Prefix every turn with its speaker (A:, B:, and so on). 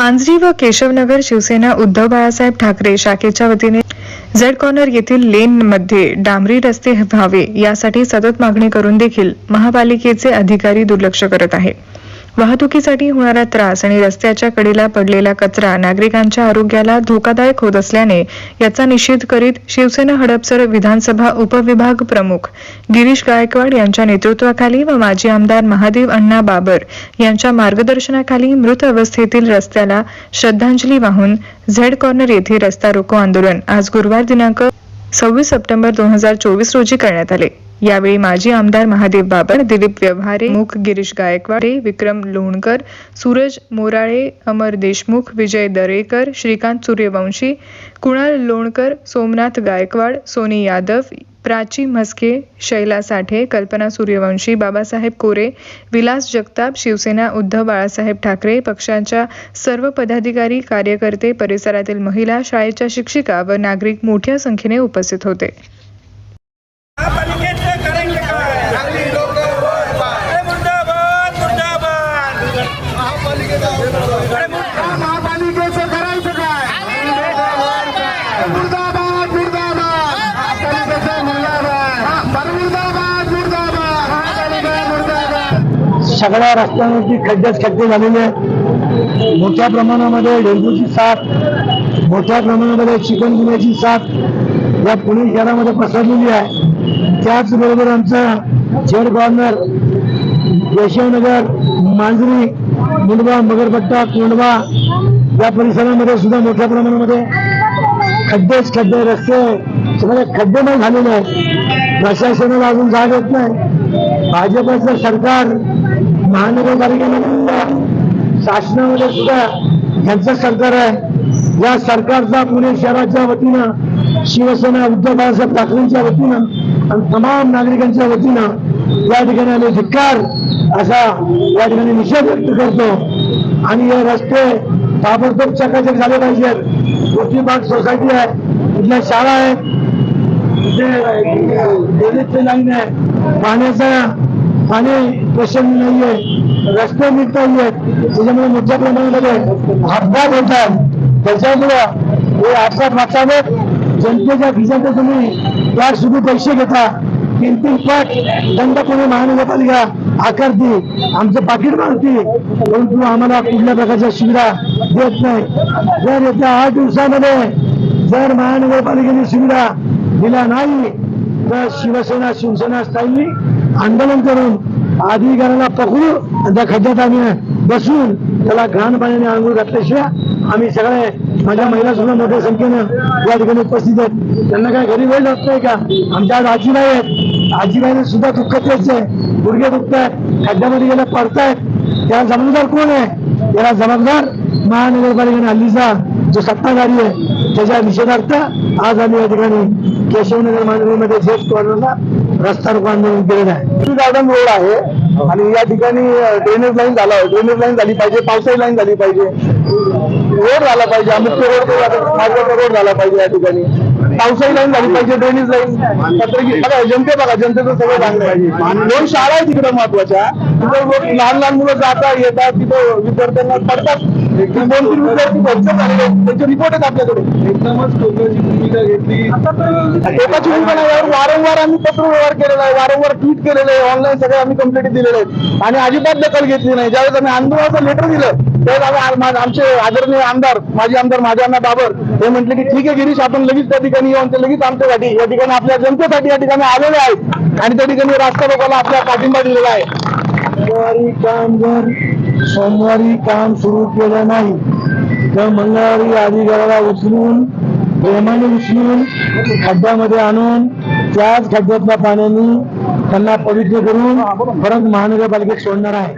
A: मांजरी व केशवनगर शिवसेना उद्धव बाळासाहेब ठाकरे शाखेच्या वतीने झेड कॉर्नर येथील लेन मध्ये डांबरी रस्ते व्हावे यासाठी सतत मागणी करून देखील महापालिकेचे अधिकारी दुर्लक्ष करत आहे वाहतुकीसाठी होणारा त्रास आणि रस्त्याच्या कडेला पडलेला कचरा नागरिकांच्या आरोग्याला धोकादायक होत असल्याने याचा निषेध करीत शिवसेना हडपसर विधानसभा उपविभाग प्रमुख गिरीश गायकवाड यांच्या नेतृत्वाखाली व माजी आमदार महादेव अण्णा बाबर यांच्या मार्गदर्शनाखाली मृत अवस्थेतील रस्त्याला श्रद्धांजली वाहून झेड कॉर्नर येथे रस्ता रोको आंदोलन आज गुरुवार दिनांक सव्वीस सप्टेंबर दोन हजार चोवीस रोजी करण्यात आले. यावेळी माजी आमदार महादेव बाबर दिलीप व्यवहारे मुख गिरीश गायकवाडे विक्रम लोणकर सूरज मोराळे अमर देशमुख विजय दरेकर श्रीकांत सूर्यवंशी कुणाल लोणकर सोमनाथ गायकवाड सोनी यादव प्राची म्हस्के शैला साठे कल्पना सूर्यवंशी बाबासाहेब कोरे विलास जगताप शिवसेना उद्धव बाळासाहेब ठाकरे पक्षाच्या सर्व पदाधिकारी कार्यकर्ते परिसरातील महिला शाळेच्या शिक्षिका व नागरिक मोठ्या संख्येने उपस्थित होते.
B: सगळ्या रस्त्यांवरती खड्डेच खड्डे झालेले आहेत. मोठ्या प्रमाणामध्ये डेंग्यूची साथ मोठ्या प्रमाणामध्ये चिकनगुन्याची साथ या पुणे शहरामध्ये पसरलेली आहे. त्याचबरोबर आमचा चेअर कॉर्नर केशवनगर मांजरी मुंडवा मगरपट्टा कोंडवा या परिसरामध्ये सुद्धा मोठ्या प्रमाणामध्ये खड्डेच खड्डे रस्ते सगळे खड्डेमय झालेले आहेत. प्रशासनाला अजून जाग येत नाही. भाजपचं सरकार महानगरपालिकेमध्ये शासनामध्ये सुद्धा यांचं सरकार आहे या सरकारचा पुणे शहराच्या वतीनं शिवसेना उद्धव बाळासाहेब ठाकरेंच्या वतीनं आणि तमाम नागरिकांच्या वतीनं या ठिकाणी आम्ही धिक्कार असा या ठिकाणी निषेध व्यक्त करतो आणि हे रस्ते ताबडतोब चकाचक झाले पाहिजेत मोठी बाग सोसायटी आहे इथल्या शाळा आहेत इथे लाईन आहे पाण्याचा पाणी प्रश्न नाहीये रस्ते निघता नाहीयेत त्याच्यामुळे मोठ्या प्रमाणामध्ये अपघात होतात त्याच्यामुळं हे अपघात वाचावेत जनतेच्या खिशात तुम्ही त्या सुद्धा पैसे घेता. तीन तीन पट दंड पुणे महानगरपालिका आकारती आमचं पाकिट मागती परंतु आम्हाला कुठल्या प्रकारच्या सुविधा देत नाही. जर येत्या आठ दिवसामध्ये जर महानगरपालिकेने सुविधा दिल्या नाही तर शिवसेना शिवसेना स्थायी आंदोलन करून अधिकाऱ्याला पकडू त्या खड्ड्यात आम्ही बसून त्याला घाण पाण्याने आंघोळ घातल्याशिवाय आम्ही सगळे माझ्या महिला सुद्धा मोठ्या संख्येनं या ठिकाणी उपस्थित आहेत. त्यांना काय घरी वेळ जात नाही का? आमच्या आज आजीबाई आहेत. आजीबाईने सुद्धा दुःख तेच आहे गुडघे दुखत आहेत खड्ड्यामध्ये गेल्या पडतायत. त्याला जबाबदार कोण आहे? याला जबाबदार महानगरपालिकेने हल्लीचा जो सत्ताधारी आहे त्याच्या निषेधार्थ आज आम्ही या ठिकाणी केशवनगर मांजरीमध्ये झेट कॉर्नरला रस्ता रोको आंदोलन केलेलं आहे गार्डन रोड आहे आणि या ठिकाणी ड्रेनेज लाईन झाला ड्रेनेज लाईन झाली पाहिजे पावसाळी लाईन झाली पाहिजे. रोड झाला पाहिजे मुख्य रोड रोड झाला पाहिजे या ठिकाणी. पावसाळी लाईन झाली पाहिजे ड्रेनेज लाईन. पत्रकी बघा जनते बघा जनतेचं सगळं चांगलं पाहिजे दोन शाळा आहे तिकडे महत्त्वाच्या. तिथं लहान लहान मुलं जातात येतात तिथं विद्यार्थ्यांना पडतात. दोन तीन विद्यार्थी भरपूर झालेले. त्यांचे रिपोर्ट आहेत आपल्याकडे.
C: एकदमच टोकाची भूमिका घेतली.
B: टोकाची भूमिका नाही, यावर वारंवार आम्ही पत्र व्यवहार केलेला आहे वारंवार ट्विट केलेलं आहे ऑनलाईन सगळे आम्ही कंप्लेंट दिलेले आहेत. आणि अजिबात दखल घेतली नाही. ज्यावेळेस आम्ही आंदोलनाचं लेटर दिलं त्यावेळेस आम्ही आमचे आदरणीय आमदार माजी आमदार माझे अण्णा बाबर हे म्हटले की ठीक आहे गिरीश आपण लगेच त्या ठिकाणी येऊन ते लगेच आमच्यासाठी या ठिकाणी आपल्या जनतेसाठी या ठिकाणी आलेले आहेत. आणि त्या ठिकाणी रास्ता रोगाला आपला पाठिंबा दिलेला आहे. सोमवारी काम जर सोमवारी काम सुरू केलं नाही तर मंगळवारी अधिकाऱ्याला उचलून प्रेमाने उचलून खड्ड्यामध्ये आणून त्याच खड्ड्यातल्या पाण्याने त्यांना पवित्र करून परत महानगरपालिकेत सोडणार आहे.